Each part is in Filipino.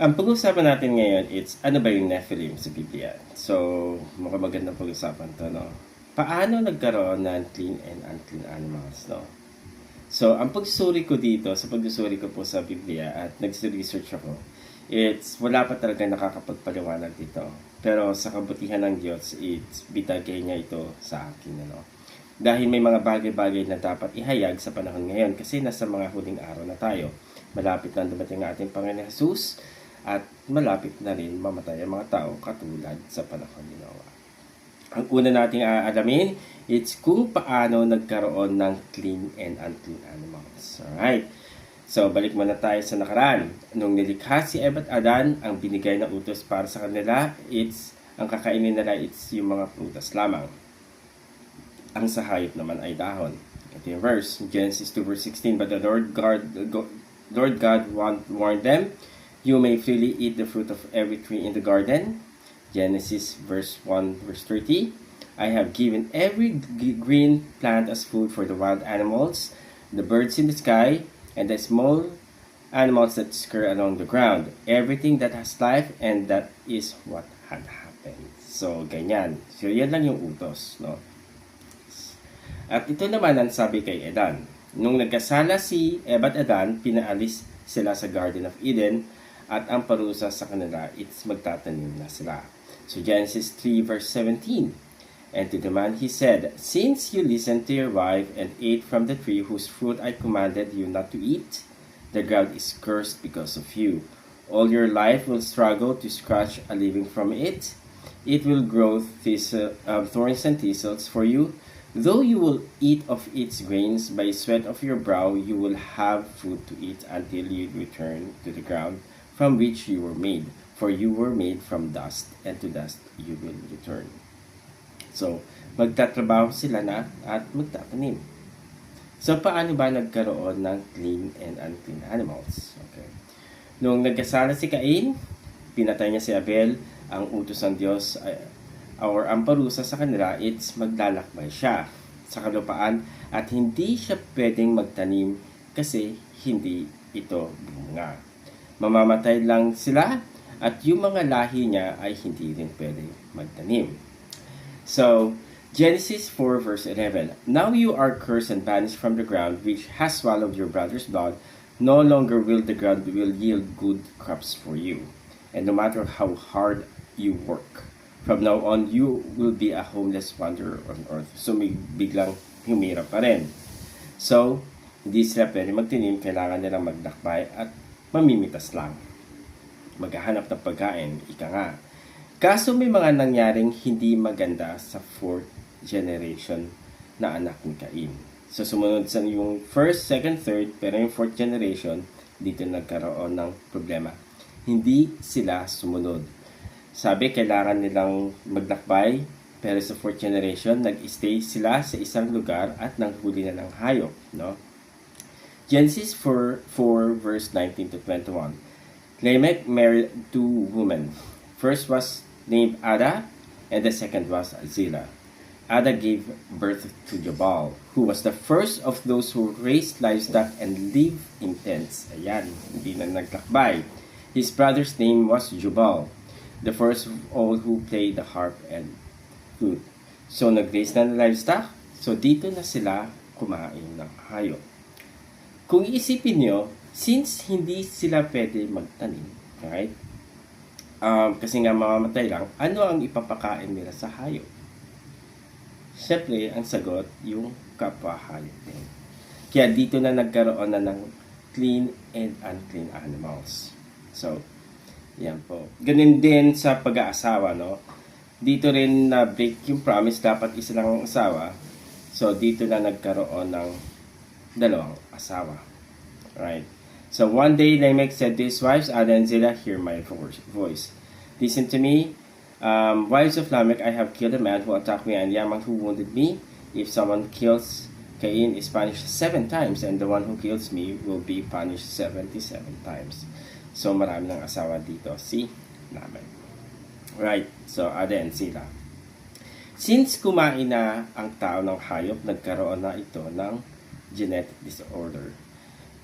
Ang pag-uusapan natin ngayon, it's ano ba yung Nephilim sa Biblia? So, mukhang magandang pag-usapan to, no? Paano nagkaroon ng clean and unclean animals, no? So, ang pagsusuri ko dito, sa pagsusuri ko po sa Biblia at nag-research ako, it's wala pa talaga nakakapagpaliwanag dito. Pero sa kabutihan ng Diyos, it's bitagay niya ito sa akin, ano? Dahil may mga bagay-bagay na dapat ihayag sa panahon ngayon kasi nasa mga huling araw na tayo. Malapit na dumating ang ating Panginoon Jesus at malapit na rin mamatay ang mga tao katulad sa panahon ni Noah. Ang una nating aalamin, it's kung paano nagkaroon ng clean and unclean animals. Alright. So, balik muna tayo sa nakaraan. Nung nilikha si Eva at Adan, ang binigay na utos para sa kanila, it's, ang kakainin nila, it's yung mga prutas lamang. Ang sa naman ay dahon. Ito yung verse, Genesis 2 verse 16, But the Lord God, Lord God warned them, You may freely eat the fruit of every tree in the garden. Genesis verse 1 verse 30. I have given every green plant as food for the wild animals, the birds in the sky, and the small animals that scurry along the ground. Everything that has life, and that is what had happened. So, ganyan. So, yan lang yung utos, no? At ito naman ang sabi kay Edan. Nung nagkasala si Eva at Adan, pinaalis sila sa Garden of Eden at ang parusa sa kanila it's magtatanim na sila. So Genesis 3 verse 17. And to the man he said, Since you listened to your wife and ate from the tree whose fruit I commanded you not to eat, the ground is cursed because of you. All your life will struggle to scratch a living from it. It will grow thistle, uh, thorns and thistles for you. Though you will eat of its grains by sweat of your brow, you will have food to eat until you return to the ground from which you were made. For you were made from dust, and to dust you will return. So, magtatrabaho sila na at magtatanim. So, paano ba nagkaroon ng clean and unclean animals? Okay. Nung nagkasala si Cain, pinatay niya si Abel, ang utos ng Diyos ay or ang parusa sa kanila, it's maglalakbay siya sa kalupaan at hindi siya pwedeng magtanim kasi hindi ito bunga. Mamamatay lang sila at yung mga lahi niya ay hindi rin pwede magtanim. So, Genesis 4 verse 11, Now you are cursed and banished from the ground which has swallowed your brother's blood. No longer will the ground will yield good crops for you. And no matter how hard you work, from now on, you will be a homeless wanderer on earth. So, may biglang humirap pa rin. So, hindi sila pwede magtinim, kailangan nilang magdakbay at mamimitas lang. Maghahanap ng pagkain, ika nga. Kaso may mga nangyaring hindi maganda sa fourth generation na anak ni Cain. So, sumunod sa yung first, second, third, pero yung fourth generation, dito nagkaroon ng problema. Hindi sila sumunod sabi, kailangan nilang maglakbay. Pero sa fourth generation, nag-stay sila sa isang lugar at nanghuli na ng hayop. No? Genesis 4, 4 verse 19 to 21. Lamech married two women. First was named Ada, and the second was Zillah. Ada gave birth to Jabal, who was the first of those who raised livestock and lived in tents. Ayan, hindi na naglakbay. His brother's name was Jubal the first of all who played the harp and flute. So, nag-raise na ng livestock. So, dito na sila kumain ng hayop. Kung iisipin nyo, since hindi sila pwede magtanim, right? Um, kasi nga mamamatay lang, ano ang ipapakain nila sa hayop? Siyempre, ang sagot, yung kapwa din. Kaya dito na nagkaroon na ng clean and unclean animals. So, yan po. Ganun din sa pag-aasawa, no? Dito rin na break yung promise, dapat isa lang ang asawa. So, dito na nagkaroon ng dalawang asawa. Right? So, one day, Lamech said to his wives, Ada and Zillah, hear my voice. Listen to me. Um, wives of Lamech, I have killed a man who attacked me and Yaman who wounded me. If someone kills Cain is punished seven times and the one who kills me will be punished 77 times. So, marami ng asawa dito. Si Laban. Right. So, Ada and Sila. Since kumain na ang tao ng hayop, nagkaroon na ito ng genetic disorder.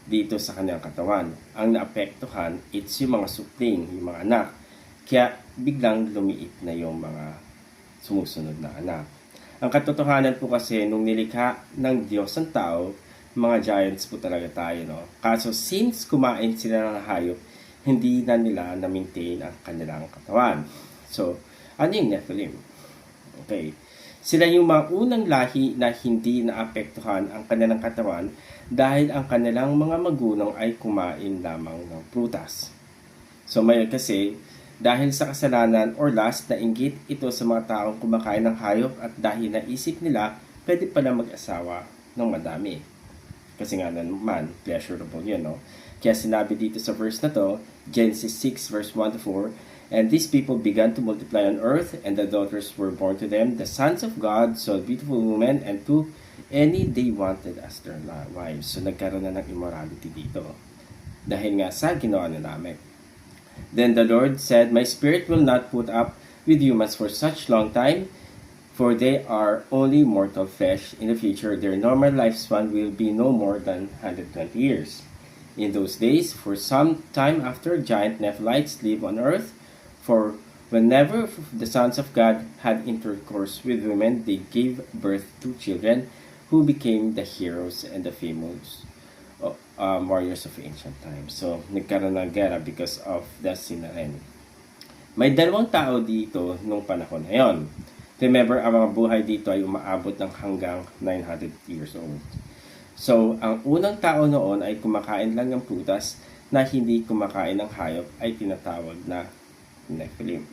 dito sa kanyang katawan. Ang naapektuhan, it's yung mga supling, yung mga anak. Kaya biglang lumiit na yung mga sumusunod na anak. Ang katotohanan po kasi, nung nilikha ng Diyos ang tao, mga giants po talaga tayo, no? Kaso since kumain sila ng hayop, hindi na nila na-maintain ang kanilang katawan. So, ano yung Nephilim? Okay. Sila yung mga unang lahi na hindi naapektuhan ang kanilang katawan dahil ang kanilang mga magulang ay kumain lamang ng prutas. So may kasi dahil sa kasalanan or lust na inggit ito sa mga taong kumakain ng hayop at dahil naisip nila pwede pala mag-asawa ng madami. Kasi nga naman, pleasurable yun, no? Kaya sinabi dito sa verse na to, Genesis 6 verse 1 to 4, And these people began to multiply on earth, and the daughters were born to them. The sons of God saw beautiful women, and to any they wanted as their wives. So nagkaroon na ng immorality dito. Dahil nga sa ginawa na namin. Then the Lord said, My spirit will not put up with humans for such long time, for they are only mortal flesh. In the future, their normal lifespan will be no more than 120 years. In those days, for some time after, giant Nephilites live on earth, for whenever the sons of God had intercourse with women, they gave birth to children who became the heroes and the famous uh, um, warriors of ancient times. So, nagkaroon ng gera because of the sin na rin. May dalawang tao dito nung panahon na yon. Remember, ang mga buhay dito ay umaabot ng hanggang 900 years old. So, ang unang tao noon ay kumakain lang ng prutas na hindi kumakain ng hayop ay tinatawag na Nephilim.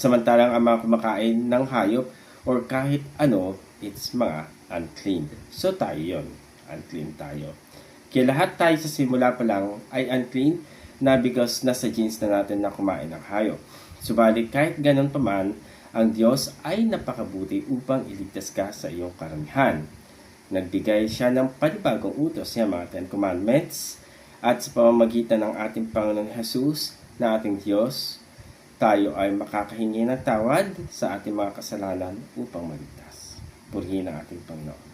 Samantalang ang mga kumakain ng hayop or kahit ano, it's mga unclean. So tayo yon unclean tayo. Kaya lahat tayo sa simula pa lang ay unclean na because nasa genes na natin na kumain ng hayop. Subalit kahit ganun pa man, ang Diyos ay napakabuti upang iligtas ka sa iyong karamihan. Nagbigay siya ng panibagong utos niya mga Ten Commandments at sa pamamagitan ng ating Panginoong Jesus na ating Diyos, tayo ay makakahingi ng tawad sa ating mga kasalanan upang maligtas. Purihin ang ating Panginoon.